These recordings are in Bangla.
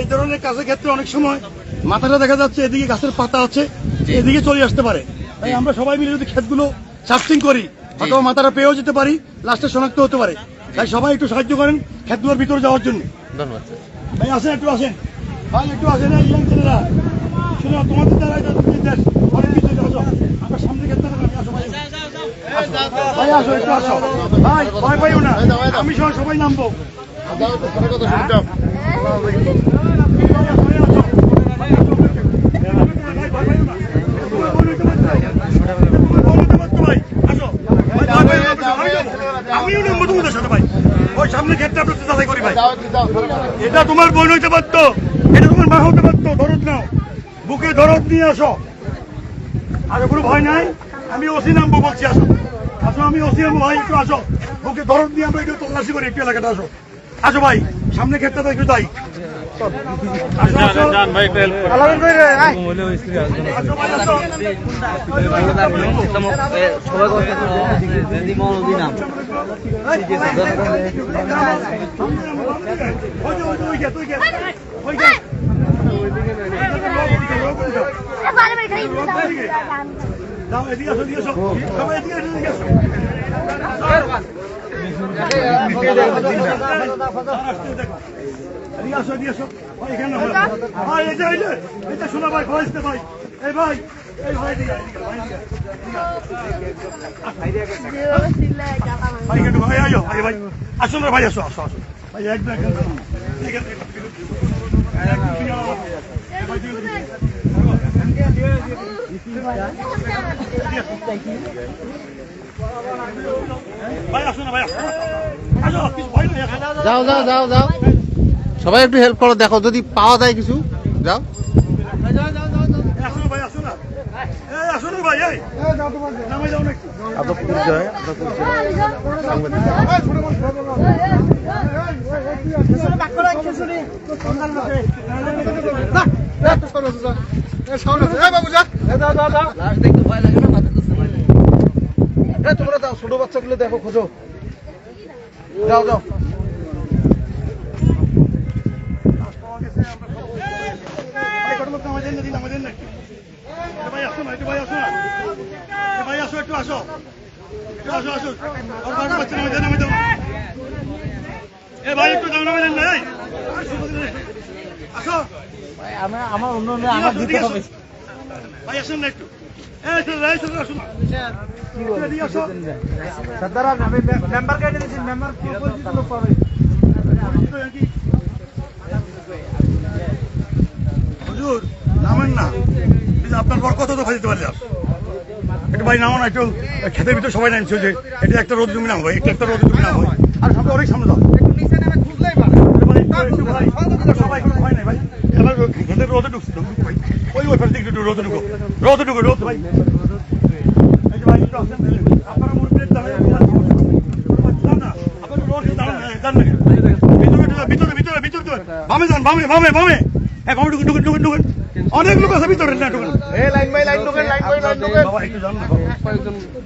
এই ধরনের কাজের ক্ষেত্রে অনেক সময় মাথাটা দেখা যাচ্ছে এদিকে গাছের পাতা আছে এদিকে চলে আসতে পারে। তাই আমরা সবাই মিলে যদি ক্ষেতগুলো সার্চিং করি অথবা মাথাটা পেয়েও যেতে পারি লাস্টে শনাক্ত হতে পারে। তাই সবাই একটু সাহায্য করেন ক্ষেতগুলোর ভিতরে যাওয়ার জন্য। ধন্যবাদ ভাই আসেন একটু আসেন। ভাই একটু আসেন এই ইয়ং ছেলেরা। শুনো তোমাদের দ্বারা তুমি দেশ অনেক কিছু আসো। আমরা সামনে ক্ষেত্রে আসো ভাই। ভাই আসো একটু আসো। ভাই ভয় পাইও না। আমি সবাই নামবো। আমিও নামবো তোমাদের সাথে এটা তোমার বোন হইতে পারতো এটা তোমার মা হতে পারতো দরদ নাও বুকে দরদ নিয়ে আসো আর কোনো ভয় নাই আমি ওসি নামবো বলছি, আসো। আসো, আমি ওসি নামবো, ভাই, একটু আসো। বুকে দরদ নিয়ে আমরা একটু তল্লাশি করি, একটু এলাকাটা আসো। আসো ভাই সামনে ক্ষেত্রটা একটু তাই দাও, এদিকে আসো, এদিকে আসো। সবাই এদিকে এদিকে আসো। শোনো ভাই, ফয়েজতে ভাই। এই ভাই, এই ভাই, ভাই, আয়ো, ভাই, ভাই। আসুন ভাই, আসো, আসো, আসো। ভাই, এক ব্যাগ যাও যাও যাও যাও সবাই একটু হেল্প করো দেখো যদি পাওয়া যায় কিছু যাও আসো না একটু। তোমরা যাও ছোট বাচ্চাগুলো দেখো খোঁজো যাও যাও একটু। আসো একটু আসো এ ভাই, আসো। আর বাচ্চা দেন। এ একটু দেন না। আসো। আমার অন্য আমার দিতে হবে ভাই আসেন না একটু মেম্বার কার্ডে দিচ্ছি মেম্বার লোক হুজুর, নামেন না। আপনার পর কত তো দিতে পারলাম একটু ভাই নামো না একটু খেতের ভিতরে সবাই নামছে যে এটা একটা রোদ তুমি নাম হয় একটা একটা রোদ তুমি নাম হয় আর সামনে অনেক সামনে যাও সবাই ভয় নাই ভাই এবার খেতের রোদে ঢুকছে ওই পাশে একটু রোদে ঢুকো। রোদে ঢুকো রোদ ভাই এই যে ভাই একটু আসেন আপনারা মুরব্বীর দাঁড়ায় যান না আপনারা রোদ দাঁড়ান যান না ভিতরে ভিতরে ভিতরে ভিতরে বামে যান বামে বামে বামে। হ্যাঁ বামে ঢুকুন ঢুকুন ঢুকুন ঢুকুন। অনেক লোক আছে ভিতরে না ঢুকুন।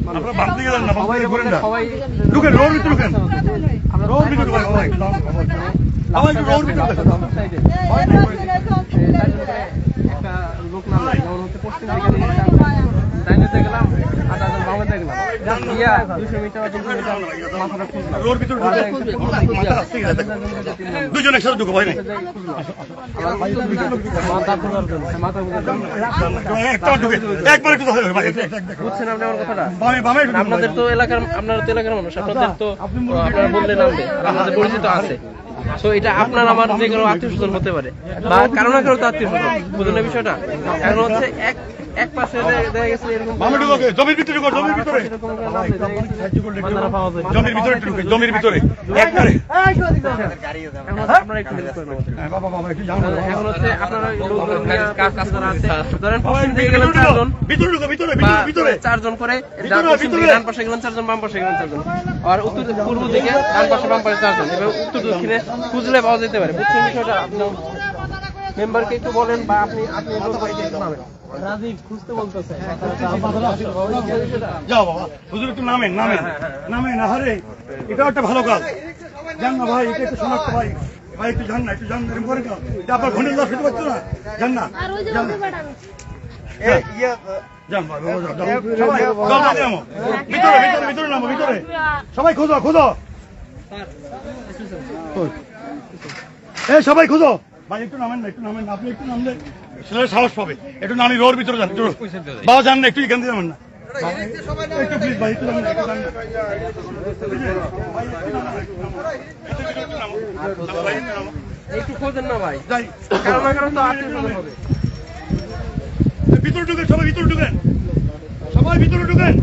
আপনারা বাম দিকে যান না বাম দিকে ঘুরেন না। Road road. বাবা একটু রোড ভিতরে ঢুকেন ভয় নেই, ভয় নেই। একটা লোক নামলাম গেলাম আর গিয়া দুশো মিটার তিনশো মিটার মাথাটা খুঁজলাম রোড ভিতরে দুজন একসাথে ঢুকো ভয় মাথা খোলার জন্য মাথা খোলার জন্য একবার একটু ভাই বুঝছেন আপনি আমার কথাটা আপনাদের তো এলাকার আপনারা তো এলাকার মানুষ আপনাদের তো আপনারা বললে নামবে আপনাদের পরিচিত আছে এটা আপনার আমার যে কোনো আত্মীয় স্বজন হতে পারে। বা কারও না কারও তো আত্মীয় স্বজন, বুঝলেন বিষয়টা? এখন হচ্ছে এক এক পাশে দেখা গেছে এরকম বামে ঢুকো জমির ভিতরে ঢুকো জমির ভিতরে। এরকম কাজ আছে, দেখা গেছে বান্দারা পাওয়া যায়। জমির ভিতরে ঢুকে জমির ভিতরে। একবারে। আপনারা একটু help করেন আমাদের। বাবা বাবা একটু যাও। না, বাবা। এখন হচ্ছে আপনারা এই লোকজন নিয়ে কাজ কাজ করা আছে ধরেন পশ্চিম দিকে গেলেন চারজন। ভিতরে ঢুকো ভিতরে ভিতরে ভিতরে। চারজন করে ডান পাশে গেলেন চারজন বাম পাশে গেলেন চারজন। আর উত্তর পূর্ব দিকে ডান পাশে বাম পাশে চারজন। এবার উত্তর দক্ষিণে খুঁজলে পাওয়া যেতে পারে। বুঝছেন বিষয়টা? মেম্বারকে একটু বলেন বা আপনি আপনি একটু নামেন রাজীব খুঁজতে বলতেছে যাও বাবা হুজুর একটু নামেন নামেন নামেন আহারে এটাও একটা ভালো কাজ জান না ভাই এটা একটু ভাই ভাই একটু না? আপনার না না। সবাই যাও, যাও, নামো। ভিতরে ভিতরে ভিতরে নামো ভিতরে সবাই খোঁজো? সবাই খোঁজো ভাই একটু নামেন না একটু নামেন না আপনি একটু নামলে ছেলের সাহস পাবে। একটু নামি রোর ভিতরে যান বাবা যান না একটু এখান দিয়ে না। একটু প্লিজ ভাই নামেন খোঁজেন না ভাই। যাই। কারণ তো আত্মীয় হবে। ভিতরে ঢুকেন সবাই ভিতরে ঢুকেন। সবাই ভিতরে ঢুকেন।